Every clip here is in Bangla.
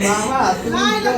মামা? তুমি তো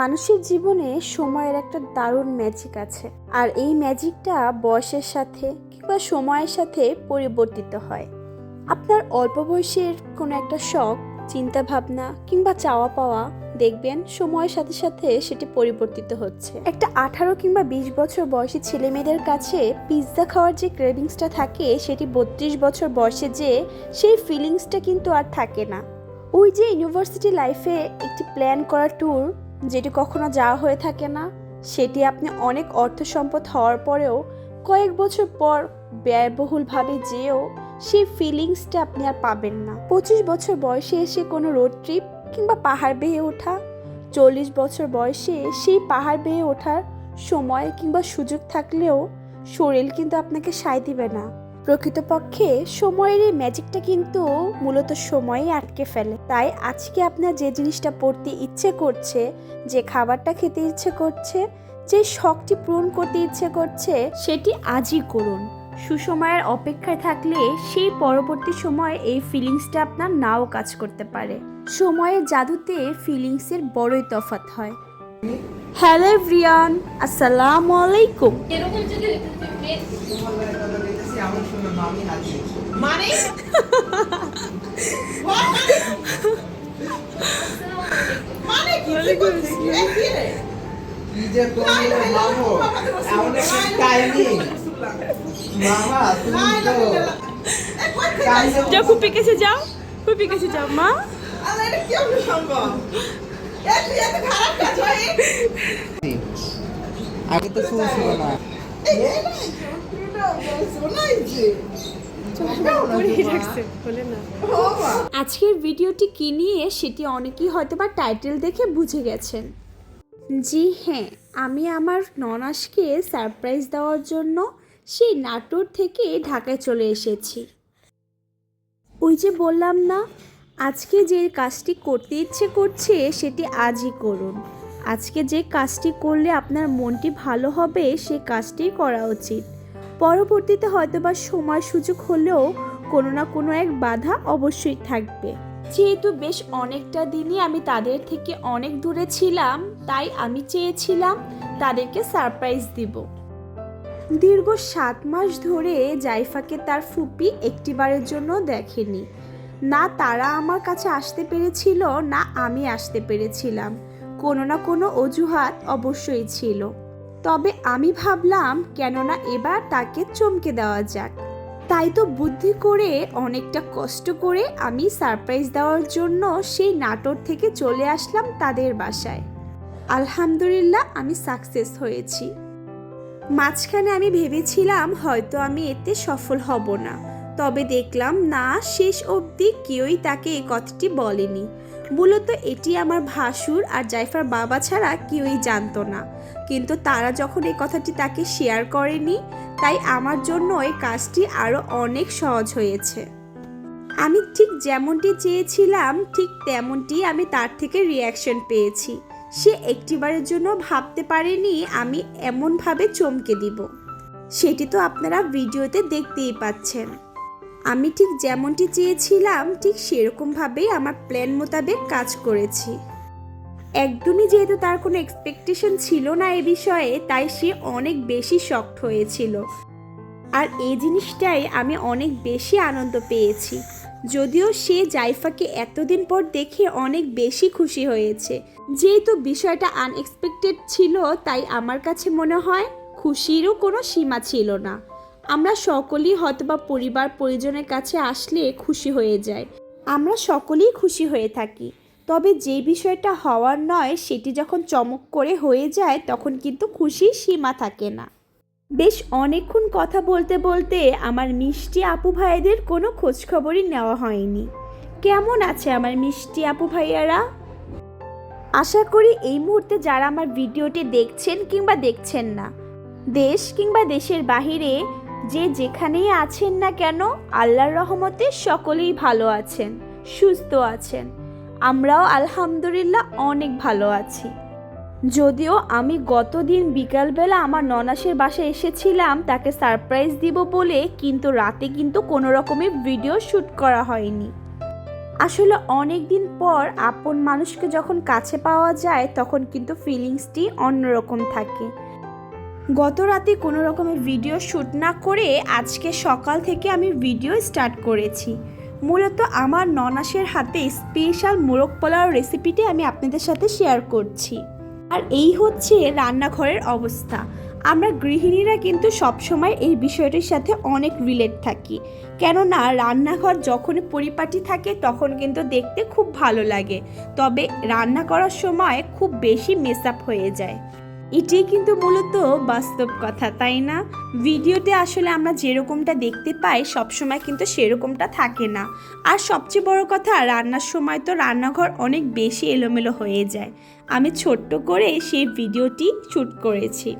মানুষের জীবনে সময়ের একটা দারুণ ম্যাজিক আছে। আর এই ম্যাজিকটা বয়সের সাথে কিংবা সময়ের সাথে পরিবর্তিত হয়। আপনার অল্প বয়সের কোনো একটা শখ চিন্তা ভাবনা কিংবা চাওয়া পাওয়া, দেখবেন সময়ের সাথে সাথে সেটি পরিবর্তিত হচ্ছে। একটা আঠারো কিংবা বিশ বছর বয়সী ছেলে মেয়েদের কাছে পিৎজা খাওয়ার যে ক্রেভিংসটা থাকে, সেটি বত্রিশ বছর বয়সে যে, সেই ফিলিংসটা কিন্তু আর থাকে না। ওই যে ইউনিভার্সিটি লাইফে একটি প্ল্যান করা ট্যুর যেটি কখনো যাওয়া হয়ে থাকে না, সেটি আপনি অনেক অর্থ সম্পদ হওয়ার পরেও কয়েক বছর পর ব্যয়বহুলভাবে যেও সেই ফিলিংসটা আপনি আর পাবেন না। পঁচিশ বছর বয়সে এসে কোনো রোড ট্রিপ কিংবা পাহাড় বেয়ে ওঠা, চল্লিশ বছর বয়সে সেই পাহাড় বেয়ে ওঠার সময় কিংবা সুযোগ থাকলেও শরীর কিন্তু আপনাকে সায় দিবে না। প্রকৃতপক্ষে সময়ের এই ম্যাজিকটা কিন্তু মূলত সময়ে আটকে ফেলে। তাই আজকে আপনার যে জিনিসটা পড়তে ইচ্ছে করছে, যে খাবারটা খেতে ইচ্ছে করছে, যে শখটি পূরণ করতে ইচ্ছে করছে, সেটি আজই করুন। সুসময়ের অপেক্ষায় থাকলে সেই পরবর্তী সময়ে এই ফিলিংসটা আপনার নাও কাজ করতে পারে। সময়ের জাদুতে ফিলিংসের বড়ই তফাৎ হয়। হ্যালো এভরিয়ান আসসালামু আলাইকুম। মে- তোমার লাগে কথা বলতেছি এমন সময় মামি হাজির মানে মানে কি কি কি? কি যে তুমি মামু এমন একটা টাইমিং মামা তুমি তো? যাও ফুপি কাছে যাও ফুপি কাছে যাও মা আরে এটা কেমনে সম্ভব? এই তুই এত খারাপ কাজ হয়? আগে তো শুরু ছিল না আজকের ভিডিওটি কি নিয়ে সেটি অনেকেই হয়তো বা টাইটেল দেখে বুঝে গেছেন। জি হ্যাঁ আমি আমার ননাসকে সারপ্রাইজ দেওয়ার জন্য সেই নাটোর থেকে ঢাকায় চলে এসেছি। ওই যে বললাম না, আজকে যে কাজটি করতে ইচ্ছে করছে সেটি আজই করুন। আজকে যে কাজটি করলে আপনার মনটি ভালো হবে সেই কাজটি করা উচিত। পরবর্তীতে হয়তোবা সময় সুযোগ হলেও কোনো না কোনো এক বাধা অবশ্যই থাকবে। যেহেতু বেশ অনেকটা দিনই আমি তাদের থেকে অনেক দূরে ছিলাম, তাই আমি চেয়েছিলাম তাদেরকে সারপ্রাইজ দিব। দীর্ঘ সাত মাস ধরে জাইফাকে তার ফুপি একটিবারের জন্য দেখেনি। না তারা আমার কাছে আসতে পেরেছিল, না আমি আসতে পেরেছিলাম। কোনো না কোনো অজুহাত অবশ্যই ছিল। তবে আমি ভাবলাম কেননা এবার তাকে চমকে দেওয়া যাক। তাই তো বুদ্ধি করে অনেকটা কষ্ট করে আমি সারপ্রাইজ দেওয়ার জন্য সেই নাটোর থেকে চলে আসলাম তাদের বাসায়। আলহামদুলিল্লাহ আমি সাকসেস হয়েছি। মাঝখানে আমি ভেবেছিলাম হয়তো আমি এতে সফল হব না। তবে দেখলাম না, শেষ অবধি কেউই তাকে এই কথাটি বলেনি। মূলত এটি আমার ভাসুর আর জাইফার বাবা ছাড়া কেউই জানতো না। কিন্তু তারা যখন এই কথাটি তাকে শেয়ার করেনি, তাই আমার জন্য এই কাজটি আরও অনেক সহজ হয়েছে। আমি ঠিক যেমনটি চেয়েছিলাম, ঠিক তেমনটি আমি তার থেকে রিয়াকশন পেয়েছি। সে একটিবারের জন্য ভাবতে পারেনি আমি এমনভাবে চমকে দিব। সেটি তো আপনারা ভিডিওতে দেখতেই পাচ্ছেন। আমি ঠিক যেমনটি চেয়েছিলাম, ঠিক সেরকমভাবেই আমার প্ল্যান মোতাবেক কাজ করেছি। একদমই যেহেতু তার কোনো এক্সপেকটেশন ছিল না এ বিষয়ে, তাই সে অনেক বেশি শক্ট হয়েছিল। আর এই জিনিসটাই আমি অনেক বেশি আনন্দ পেয়েছি। যদিও সে জাইফাকে এতদিন পর দেখে অনেক বেশি খুশি হয়েছে। যেহেতু বিষয়টা আনএক্সপেক্টেড ছিল, তাই আমার কাছে মনে হয় খুশিরও কোনো সীমা ছিল না। আমরা সকলেই হয়তোবা পরিবার পরিজনের কাছে আসলে খুশি হয়ে যায় আমরা সকলেই খুশি হয়ে থাকি। তবে যে বিষয়টা হওয়ার নয়, সেটি যখন চমক করে হয়ে যায়, তখন কিন্তু খুশির সীমা থাকে না। বেশ অনেকক্ষণ কথা বলতে বলতে আমার মিষ্টি আপু ভাইদের কোনো খোঁজখবরই নেওয়া হয়নি। কেমন আছে আমার মিষ্টি আপু ভাইয়ারা? আশা করি এই মুহূর্তে যারা আমার ভিডিওটি দেখছেন কিংবা দেখছেন না, দেশ কিংবা দেশের বাহিরে যে যেখানেই আছেন না কেন, আল্লাহর রহমতে সকলেই ভালো আছেন, সুস্থ আছেন। আমরাও আলহামদুলিল্লাহ অনেক ভালো আছি। যদিও আমি গতদিন বিকালবেলা আমার ননাসের বাসায় এসেছিলাম, তাকে সারপ্রাইজ দিব বলে, কিন্তু রাতে কিন্তু কোনো রকমের ভিডিও শ্যুট করা হয়নি। আসলে অনেক দিন পর আপন মানুষকে যখন কাছে পাওয়া যায়, তখন কিন্তু ফিলিংসটি অন্যরকম থাকে। গত রাতে কোনো রকমের ভিডিও শ্যুট না করে আজকে সকাল থেকে আমি ভিডিও স্টার্ট করেছি। মূলত আমার ননাসের হাতে স্পেশাল মোরগ পোলাও রেসিপিটি আমি আপনাদের সাথে শেয়ার করছি। আর এই হচ্ছে রান্নাঘরের অবস্থা। আমরা গৃহিণীরা কিন্তু সবসময় এই বিষয়টির সাথে অনেক রিলেট থাকি। কেননা রান্নাঘর যখন পরিপাটি থাকে তখন কিন্তু দেখতে খুব ভালো লাগে। তবে রান্না করার সময় খুব বেশি মেস আপ হয়ে যায়। এটাই কিন্তু মূলত বাস্তব কথা, তাই না? ভিডিওতে আসলে আমরা যেরকমটা দেখতে পাই, সবসময় কিন্তু সেরকমটা থাকে না। আর সবচেয়ে বড় কথা, রান্নার সময় তো রান্নাঘর অনেক বেশি এলোমেলো হয়ে যায়। আমি ছোট্ট করে সেই ভিডিওটি শ্যুট করেছি।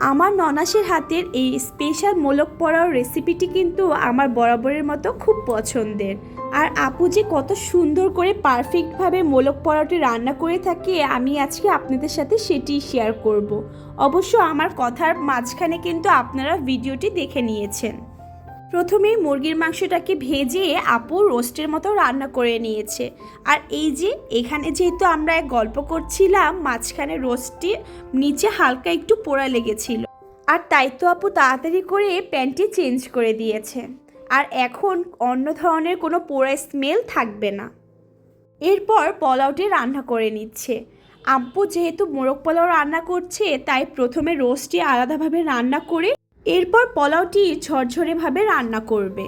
আমার ননাসের হাতের এই স্পেশাল মোলক পড়ার রেসিপিটি কিন্তু আমার বরাবরের মতো খুব পছন্দের আর আপু যে কত সুন্দর করে পারফেক্টভাবে মোলক পরোটি রান্না করে থাকে, আমি আজকে আপনাদের সাথে সেটি শেয়ার করব। অবশ্য আমার কথার মাঝখানে কিন্তু আপনারা ভিডিওটি দেখে নিয়েছেন প্রথমে মুরগির মাংসটাকে ভেজে আপু রোস্টের মতো রান্না করে নিয়েছে। আর এই যে, এখানে যেহেতু আমরা এক গল্প করছিলাম, মাঝখানে রোস্টটি, নিচে হালকা একটু পোড়া লেগেছিল। আর তাই তো আপু তাড়াতাড়ি করে প্যান্টটি চেঞ্জ করে দিয়েছে। আর এখন অন্য ধরনের কোনো পোড়া স্মেল থাকবে না। এরপর পোলাওটি রান্না করে নিচ্ছে। আব্বু যেহেতু মোরগ পোলাও রান্না করছে, তাই প্রথমে রোস্টটি আলাদাভাবে রান্না করে এরপর পোলাওটি ঝরঝরেভাবে রান্না করবে।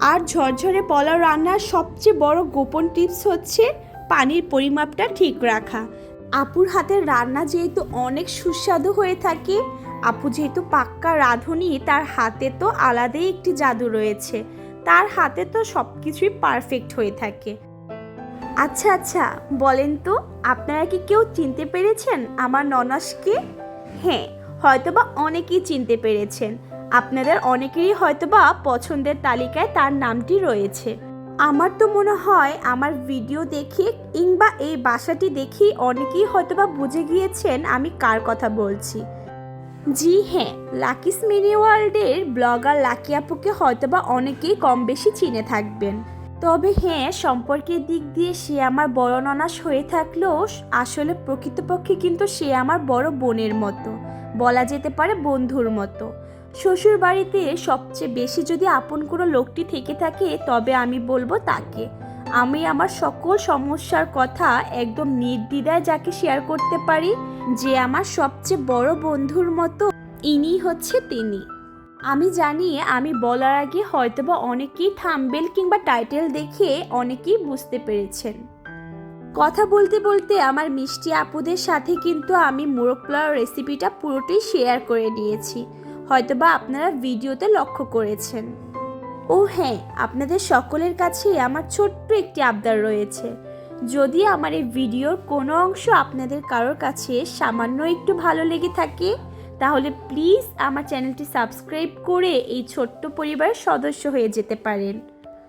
আর ঝরঝরে পোলাও রান্নার সবচেয়ে বড় গোপন টিপস হচ্ছে পানির পরিমাপটা ঠিক রাখা। আপুর হাতের রান্না যেহেতু অনেক সুস্বাদু হয়ে থাকে, আপু যেহেতু পাক্কা রাঁধুনি, তার হাতে তো আলাদাই একটি জাদু রয়েছে। তার হাতে তো সব কিছুই পারফেক্ট হয়ে থাকে। আচ্ছা আচ্ছা বলেন তো, আপনারা কি কেউ চিনতে পেরেছেন আমার ননাসকে? হ্যাঁ হয়তোবা অনেকেই চিনতে পেরেছেন। আপনাদের অনেকেরই হয়তোবা পছন্দের তালিকায় তার নামটি রয়েছে। আমার তো মনে হয় আমার ভিডিও দেখে কিংবা এই বাসাটি দেখেই অনেকেই হয়তোবা বুঝে গিয়েছেন আমি কার কথা বলছি। জি হ্যাঁ লাকিস মিনি ওয়ার্ল্ডের ব্লগার লাকি আপুকে হয়তোবা অনেকেই কম বেশি চিনে থাকবেন। তবে হ্যাঁ সম্পর্কের দিক দিয়ে সে আমার বড় ননাস হয়ে থাকলেও আসলে প্রকৃতপক্ষে কিন্তু সে আমার বড় বোনের মতো, বলা যেতে পারে বন্ধুর মতো। শ্বশুর বাড়িতে সবচেয়ে বেশি যদি আপন কোনো লোকটি থেকে থাকে, তবে আমি বলব তাকে। আমি আমার সকল সমস্যার কথা একদম নির্দ্বিধায় যাকে শেয়ার করতে পারি, যে আমার সবচেয়ে বড় বন্ধুর মতো ইনি হচ্ছে তিনি। আমি জানি আমি বলার আগে হয়তোবা অনেকেই থাম্বেল কিংবা টাইটেল দেখে অনেকেই বুঝতে পেরেছেন। কথা বলতে বলতে আমার মিষ্টি আপুদের সাথে কিন্তু আমি মোরগ পোলাও রেসিপিটা পুরোটাই শেয়ার করে নিয়েছি হয়তোবা আপনারা ভিডিওতে লক্ষ্য করেছেন। ও হ্যাঁ আপনাদের সকলের কাছে আমার ছোট্ট একটি আবদার রয়েছে। যদি আমার এই ভিডিওর কোনো অংশ আপনাদের কারোর কাছে সামান্য একটু ভালো লেগে থাকে তাহলে প্লিজ আমার চ্যানেলটি সাবস্ক্রাইব করে এই ছোট্ট পরিবারের সদস্য হয়ে যেতে পারেন।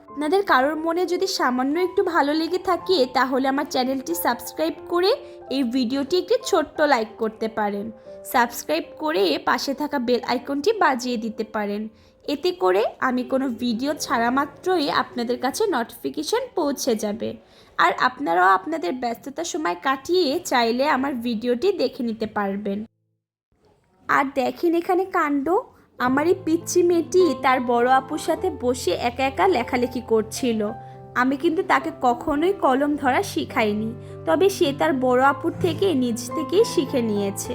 আপনাদের কারোর মনে যদি সামান্য একটু ভালো লেগে থাকে, তাহলে আমার চ্যানেলটি সাবস্ক্রাইব করে এই ভিডিওটি একটি ছোট্ট লাইক করতে পারেন। সাবস্ক্রাইব করে পাশে থাকা বেল আইকনটি বাজিয়ে দিতে পারেন। এতে করে আমি কোনো ভিডিও ছাড়া মাত্রই আপনাদের কাছে নোটিফিকেশন পৌঁছে যাবে। আর আপনারাও আপনাদের ব্যস্ততার সময় কাটিয়ে চাইলে আমার ভিডিওটি দেখে নিতে পারবেন। আর দেখেন এখানে কাণ্ড। আমার এই পিচ্ছি মেয়েটি তার বড় আপুর সাথে বসে একা একা লেখালেখি করছিল। আমি কিন্তু তাকে কখনোই কলম ধরা শিখাইনি, তবে সে তার বড় আপুর থেকে নিজ থেকেই শিখে নিয়েছে।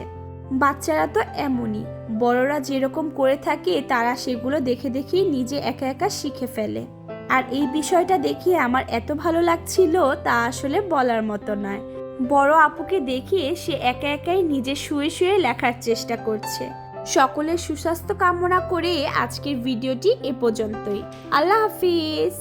বাচ্চারা তো এমনই, বড়রা যেরকম করে থাকে তারা সেগুলো দেখে দেখেই নিজে একা একা শিখে ফেলে। আর এই বিষয়টা দেখে আমার এত ভালো লাগছিল তা আসলে বলার মতো নয়। বড় আপুকে দেখিয়ে সে একা একাই নিজে শুয়ে শুয়ে লেখার চেষ্টা করছে। সকলের সুস্বাস্থ্য কামনা করে আজকের ভিডিওটি এ পর্যন্তই। আল্লাহ হাফিজ।